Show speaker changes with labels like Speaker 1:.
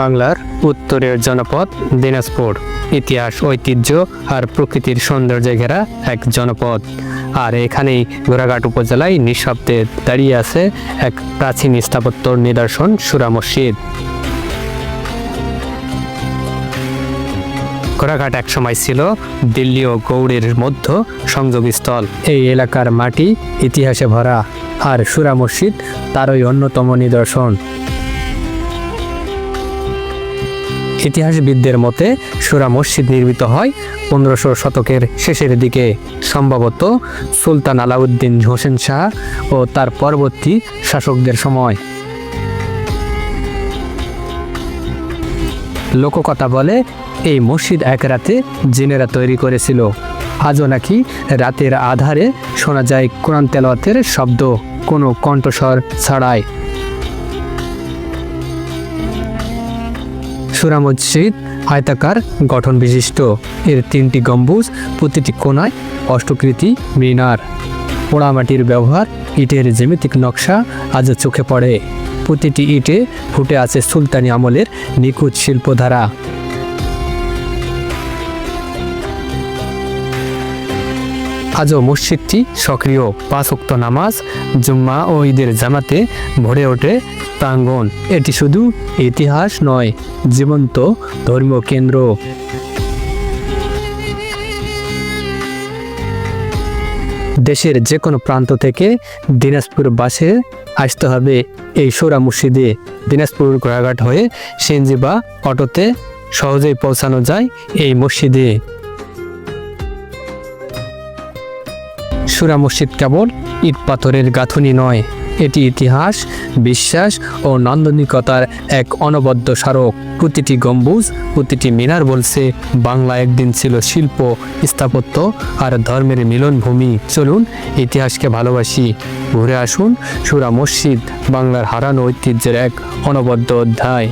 Speaker 1: বাংলার উত্তরের জনপদ দিনাজপুর। ইতিহাস, ঐতিহ্য আর প্রকৃতির সৌন্দর্যে ঘেরা এক জনপদ। আর এখানেই ঘোড়াঘাট উপজেলায় নিঃশব্দে দাঁড়িয়ে আছে এক প্রাচীন স্থাপত্য নিদর্শন সুরা মসজিদ। ঘোড়াঘাট একসময় ছিল দিল্লি ও গৌড়ের মধ্য সংযোগস্থল। এই এলাকার মাটি ইতিহাসে ভরা। আর সুরা মসজিদ তারই অন্যতম নিদর্শন। ইতিহাসবিদদের মতে সুরা মসজিদ নির্মিত হয় পনেরোশো শতকের শেষের দিকে। সম্ভবত সুলতান আলাউদ্দিন হোসেন শাহ ও তার পরবর্তী শাসকদের সময়। লোককথা বলে, এই মসজিদ এক রাতে জিনেরা তৈরি করেছিল। আজও নাকি রাতের আধারে শোনা যায় কোরআন তেলাওয়াতের শব্দ, কোনো কণ্ঠস্বর ছাড়াই। সুরা মসজিদ আয়তাকার গঠন বিশিষ্ট। এর তিনটি গম্বুজ, প্রতিটি কোনায় অষ্টকৃতি মিনার। পোড়ামাটির ব্যবহার, ইটের জ্যামিতিক নকশা আজও চোখে পড়ে। প্রতিটি ইটে ফুটে আছে সুলতানি আমলের নিখুঁত শিল্পধারা। আজও মসজিদটি সক্রিয় পাঁচক্ত নামাজ, জুম্মা ও ঈদের জামাতে ভরে ওঠে প্রাঙ্গণ। এটি শুধু ইতিহাস নয়, জীবন্ত ধর্মীয় কেন্দ্র দেশের যে কোনো প্রান্ত থেকে দিনাজপুর বাসে আসতে হবে এই সোরা মসজিদে। দিনাজপুর ঘোড়াঘাট হয়ে সিএনজি বা অটোতে সহজেই পৌঁছানো যায় এই মসজিদে। সুরা মসজিদ কেবল ইট পাথরের গাঁথুনি নয়, এটি ইতিহাস, বিশ্বাস ও নান্দনিকতার এক অনবদ্য স্মারক। প্রতিটি গম্বুজ, প্রতিটি মিনার বলছে, বাংলা একদিন ছিল শিল্প, স্থাপত্য আর ধর্মের মিলনভূমি। চলুন ইতিহাসকে ভালোবাসি। ঘুরে আসুন সুরা মসজিদ বাংলার হারানো ঐতিহ্যের এক অনবদ্য অধ্যায়।